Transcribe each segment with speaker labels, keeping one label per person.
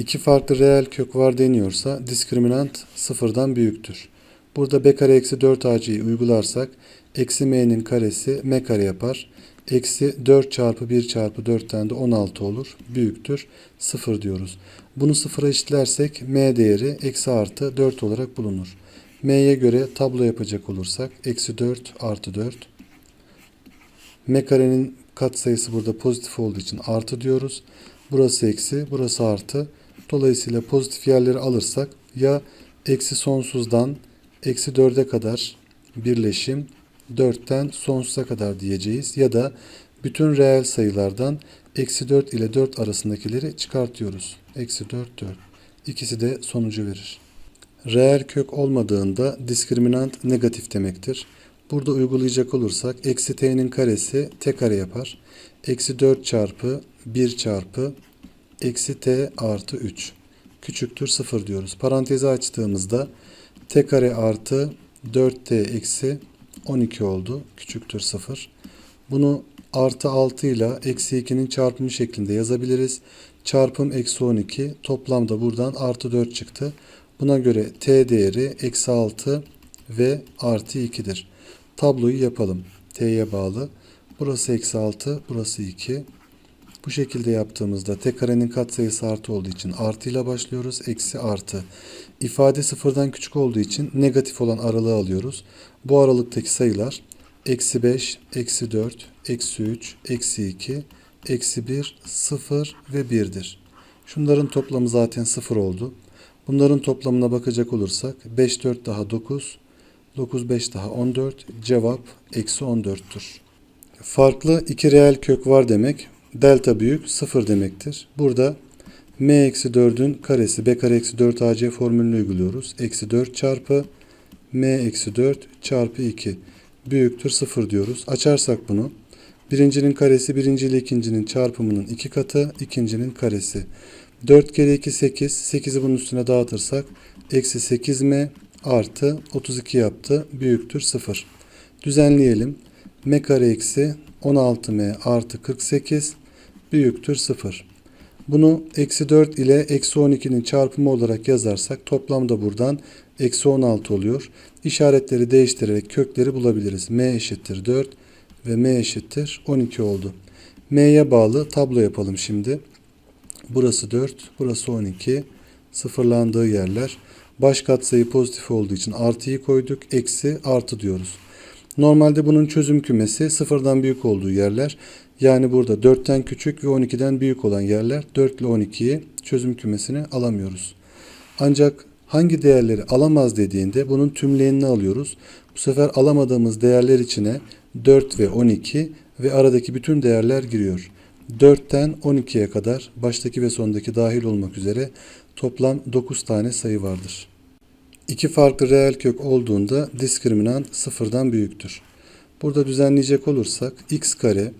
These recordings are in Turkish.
Speaker 1: İki farklı reel kök var deniyorsa diskriminant sıfırdan büyüktür. Burada b kare eksi 4 ac'yi uygularsak eksi m'nin karesi m kare yapar. Eksi 4 çarpı 1 çarpı 4'ten de 16 olur. Büyüktür. 0 diyoruz. Bunu sıfıra eşitlersek m değeri eksi artı 4 olarak bulunur. m'ye göre tablo yapacak olursak eksi 4 artı 4. m karenin katsayısı burada pozitif olduğu için artı diyoruz. Burası eksi, burası artı. Dolayısıyla pozitif yerleri alırsak ya eksi sonsuzdan eksi 4'e kadar birleşim 4'ten sonsuza kadar diyeceğiz. Ya da bütün reel sayılardan eksi 4 ile 4 arasındakileri çıkartıyoruz. Eksi 4, 4. İkisi de sonucu verir. Reel kök olmadığında diskriminant negatif demektir. Burada uygulayacak olursak eksi t'nin karesi t kare yapar. Eksi 4 çarpı 1 çarpı eksi t artı 3 küçüktür 0 diyoruz. Parantezi açtığımızda t kare artı 4t eksi 12 oldu. Küçüktür 0. Bunu artı 6 ile eksi 2'nin çarpımı şeklinde yazabiliriz. Çarpım eksi 12 toplamda buradan artı 4 çıktı. Buna göre t değeri eksi 6 ve artı 2'dir. Tabloyu yapalım. t'ye bağlı. Burası eksi 6, burası 2. Bu şekilde yaptığımızda t karenin katsayısı artı olduğu için artı ile başlıyoruz. Eksi artı. İfade sıfırdan küçük olduğu için negatif olan aralığı alıyoruz. Bu aralıktaki sayılar eksi 5, eksi 4, eksi 3, eksi 2, eksi 1, 0 ve 1'dir. Şunların toplamı zaten 0 oldu. Bunların toplamına bakacak olursak 5, 4 daha 9, 9, 5 daha 14. Cevap eksi 14'tür. Farklı iki reel kök var demek. Delta büyük 0 demektir. Burada m eksi 4'ün karesi b kare eksi 4 ac formülünü uyguluyoruz. Eksi 4 çarpı m eksi 4 çarpı 2 büyüktür 0 diyoruz. Açarsak bunu birincinin karesi birinci ile ikincinin çarpımının iki katı ikincinin karesi. 4 kere 2 8. 8'i bunun üstüne dağıtırsak eksi 8m artı 32 yaptı. Büyüktür 0. Düzenleyelim. m kare eksi 16m artı 48 büyüktür 0. Bunu eksi 4 ile eksi 12'nin çarpımı olarak yazarsak toplamda buradan eksi 16 oluyor. İşaretleri değiştirerek kökleri bulabiliriz. m eşittir 4 ve m eşittir 12 oldu. m'ye bağlı tablo yapalım şimdi. Burası 4, burası 12. Sıfırlandığı yerler. Baş katsayı pozitif olduğu için artıyı koyduk. Eksi artı diyoruz. Normalde bunun çözüm kümesi sıfırdan büyük olduğu yerler. Yani burada 4'ten küçük ve 12'den büyük olan yerler 4 ile 12'yi çözüm kümesine alamıyoruz. Ancak hangi değerleri alamaz dediğinde bunun tümleyenini alıyoruz. Bu sefer alamadığımız değerler içine 4 ve 12 ve aradaki bütün değerler giriyor. 4'ten 12'ye kadar baştaki ve sondaki dahil olmak üzere toplam 9 tane sayı vardır. İki farklı reel kök olduğunda diskriminant sıfırdan büyüktür. Burada düzenleyecek olursak x kare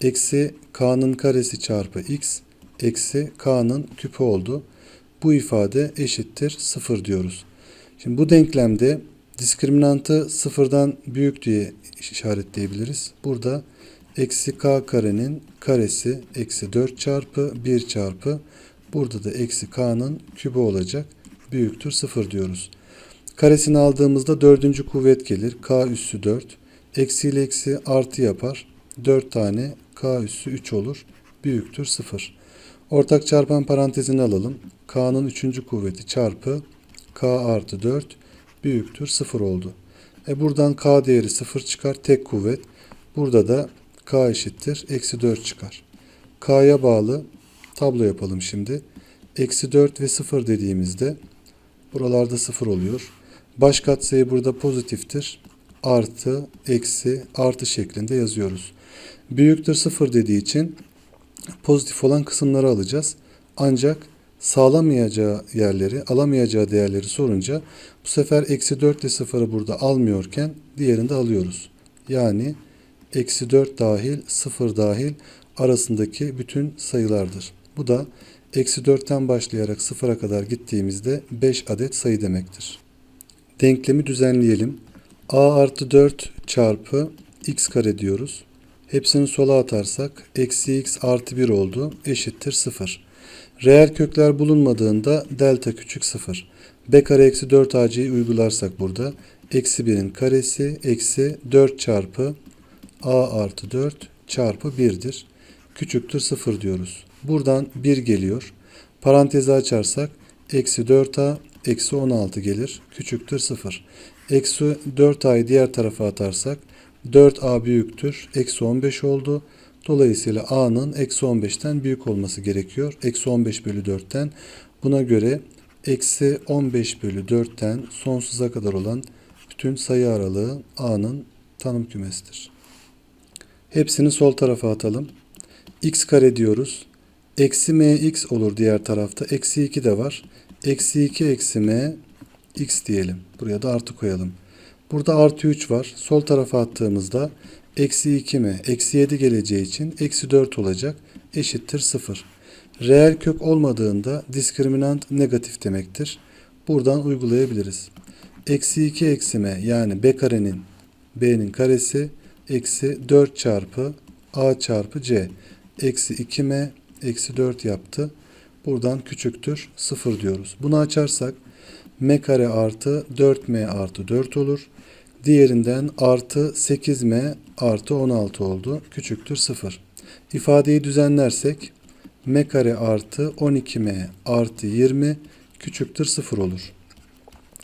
Speaker 1: eksi k'nın karesi çarpı x eksi k'nın küpü oldu. Bu ifade eşittir 0 diyoruz. Şimdi bu denklemde diskriminantı sıfırdan büyük diye işaretleyebiliriz. Burada eksi k karenin karesi eksi 4 çarpı 1 çarpı burada da eksi k'nın kübü olacak. Büyüktür 0 diyoruz. Karesini aldığımızda dördüncü kuvvet gelir. K üssü 4. Eksi ile eksi artı yapar. 4 tane K üssü 3 olur. Büyüktür 0. Ortak çarpan parantezini alalım. K'nın üçüncü kuvveti çarpı K artı 4 büyüktür 0 oldu. E buradan K değeri 0 çıkar. Tek kuvvet. Burada da K eşittir. Eksi 4 çıkar. K'ya bağlı tablo yapalım şimdi. Eksi 4 ve 0 dediğimizde buralarda 0 oluyor. Baş katsayı burada pozitiftir. Artı, eksi, artı şeklinde yazıyoruz. Büyüktür 0 dediği için pozitif olan kısımları alacağız. Ancak sağlamayacağı yerleri, alamayacağı değerleri sorunca bu sefer eksi 4 ile 0'ı burada almıyorken diğerini de alıyoruz. Yani eksi 4 dahil, 0 dahil arasındaki bütün sayılardır. Bu da eksi 4'ten başlayarak 0'a kadar gittiğimizde 5 adet sayı demektir. Denklemi düzenleyelim. A artı 4 çarpı x kare diyoruz. Hepsini sola atarsak eksi x artı 1 oldu eşittir 0. Reel kökler bulunmadığında delta küçük 0. B kare eksi 4 AC'yi uygularsak burada eksi 1'in karesi eksi 4 çarpı A artı 4 çarpı 1'dir. Küçüktür 0 diyoruz. Buradan 1 geliyor. Parantezi açarsak eksi 4A eksi 16 gelir. Küçüktür 0. Eksi 4A'yı diğer tarafa atarsak 4A büyüktür. Eksi 15 oldu. Dolayısıyla A'nın eksi 15'ten büyük olması gerekiyor. Eksi 15 bölü 4'ten. Buna göre eksi 15 bölü 4'ten sonsuza kadar olan bütün sayı aralığı A'nın tanım kümesidir. Hepsini sol tarafa atalım. x kare diyoruz. Eksi mx olur diğer tarafta. Eksi 2 de var. Eksi 2 eksi m x diyelim. Buraya da artı koyalım. Burada artı 3 var. Sol tarafa attığımızda eksi 2 m eksi 7 geleceği için eksi 4 olacak. Eşittir 0. Reel kök olmadığında diskriminant negatif demektir. Buradan uygulayabiliriz. Eksi 2 eksi m yani b karenin b'nin karesi eksi 4 çarpı a çarpı c eksi 2m eksi 4 yaptı. Buradan küçüktür 0 diyoruz. Bunu açarsak m kare artı 4m artı 4 olur. Diğerinden artı 8m artı 16 oldu. Küçüktür 0. İfadeyi düzenlersek m kare artı 12m artı 20 küçüktür 0 olur.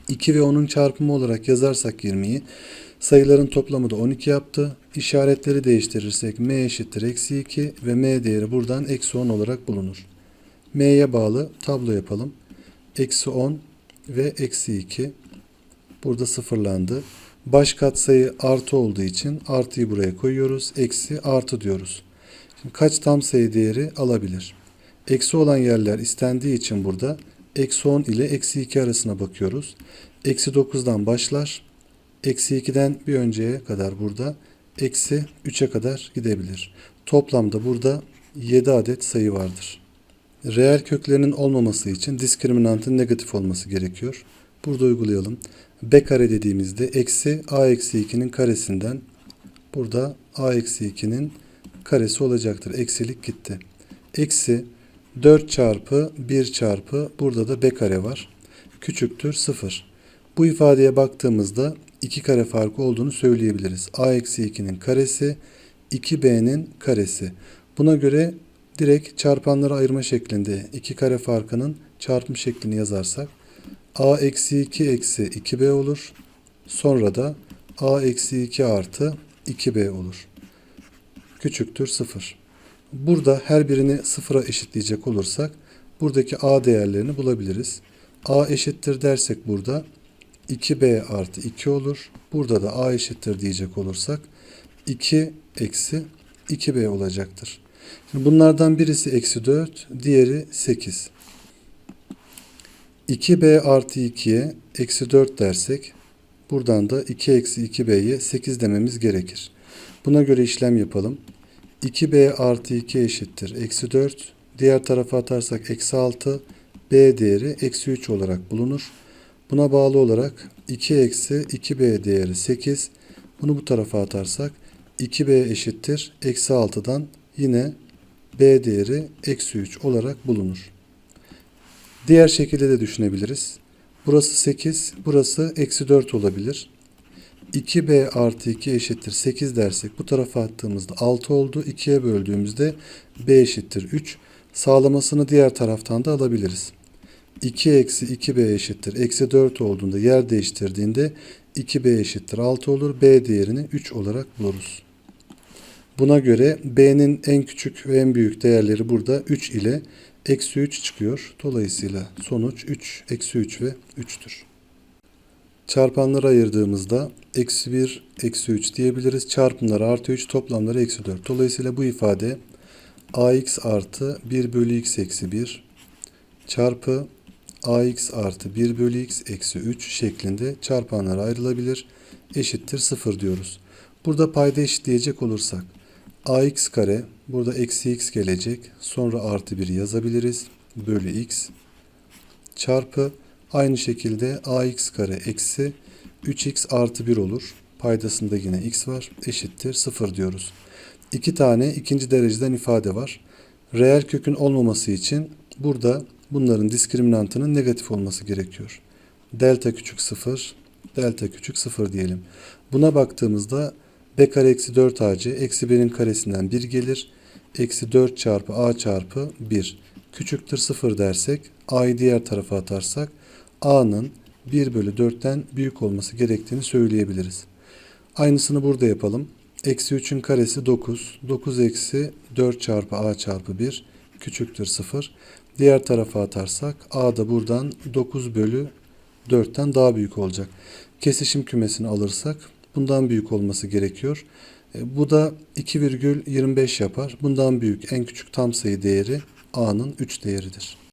Speaker 1: 2 ve 10'un çarpımı olarak yazarsak 20'yi sayıların toplamı da 12 yaptı. İşaretleri değiştirirsek m eşittir eksi 2 ve m değeri buradan eksi 10 olarak bulunur. m'ye bağlı tablo yapalım. Eksi 10 ve eksi 2 burada sıfırlandı. Baş katsayı artı olduğu için artıyı buraya koyuyoruz. Eksi artı diyoruz. Şimdi kaç tam sayı değeri alabilir? Eksi olan yerler istendiği için burada eksi 10 ile eksi 2 arasına bakıyoruz. Eksi 9'dan başlar. Eksi 2'den bir önceye kadar burada eksi 3'e kadar gidebilir. Toplamda burada 7 adet sayı vardır. Reel köklerinin olmaması için diskriminantın negatif olması gerekiyor. Burada uygulayalım. B kare dediğimizde eksi a eksi 2'nin karesinden burada a eksi 2'nin karesi olacaktır. Eksilik gitti. Eksi 4 çarpı 1 çarpı burada da b kare var. Küçüktür 0. Bu ifadeye baktığımızda 2 kare farkı olduğunu söyleyebiliriz. a eksi 2'nin karesi 2b'nin karesi. Buna göre direkt çarpanları ayırma şeklinde 2 kare farkının çarpım şeklini yazarsak a eksi 2 eksi 2b olur. Sonra da a eksi 2 artı 2b olur. Küçüktür 0. Burada her birini sıfıra eşitleyecek olursak buradaki a değerlerini bulabiliriz. a eşittir dersek burada 2b artı 2 olur. Burada da a eşittir diyecek olursak 2 eksi 2b olacaktır. Şimdi bunlardan birisi eksi 4, diğeri 8. 2b artı 2'ye eksi 4 dersek buradan da 2 eksi 2b'ye 8 dememiz gerekir. Buna göre işlem yapalım. 2b artı 2 eşittir. Eksi 4. Diğer tarafa atarsak eksi 6. b değeri eksi 3 olarak bulunur. Buna bağlı olarak 2 eksi 2b değeri 8. Bunu bu tarafa atarsak 2b eşittir. Eksi 6'dan yine b değeri eksi 3 olarak bulunur. Diğer şekilde de düşünebiliriz. Burası 8, burası eksi 4 olabilir. 2b artı 2 eşittir 8 dersek bu tarafa attığımızda 6 oldu. 2'ye böldüğümüzde b eşittir 3. Sağlamasını diğer taraftan da alabiliriz. 2 eksi 2b eşittir. Eksi 4 olduğunda yer değiştirdiğinde 2b eşittir 6 olur. b değerini 3 olarak buluruz. Buna göre b'nin en küçük ve en büyük değerleri burada 3 ile eksi 3 çıkıyor. Dolayısıyla sonuç 3, eksi 3 ve 3'tür. Çarpanları ayırdığımızda eksi 1, eksi 3 diyebiliriz. Çarpımları artı 3, toplamları eksi 4. Dolayısıyla bu ifade ax artı 1 bölü x eksi 1 çarpı ax artı 1 bölü x eksi 3 şeklinde çarpanlara ayrılabilir. Eşittir 0 diyoruz. Burada payda eşitleyecek olursak ax kare burada eksi x gelecek. Sonra artı 1 yazabiliriz. Bölü x çarpı aynı şekilde ax kare eksi 3x artı 1 olur. Paydasında yine x var. Eşittir 0 diyoruz. İki tane ikinci dereceden ifade var. Reel kökün olmaması için Burada bunların diskriminantının negatif olması gerekiyor. Delta küçük 0, delta küçük 0 diyelim. Buna baktığımızda b kare eksi 4 ac eksi 1'in karesinden 1 gelir. Eksi 4 çarpı a çarpı 1 küçüktür 0 dersek a'yı diğer tarafa atarsak a'nın 1 bölü 4'ten büyük olması gerektiğini söyleyebiliriz. Aynısını burada yapalım. Eksi 3'ün karesi 9. 9 eksi 4 çarpı a çarpı 1 küçüktür 0. Diğer tarafa atarsak a da buradan 9 bölü 4'ten daha büyük olacak. Kesişim kümesini alırsak bundan büyük olması gerekiyor. E, Bu da 2,25 yapar. Bundan büyük en küçük tam sayı değeri a'nın 3 değeridir.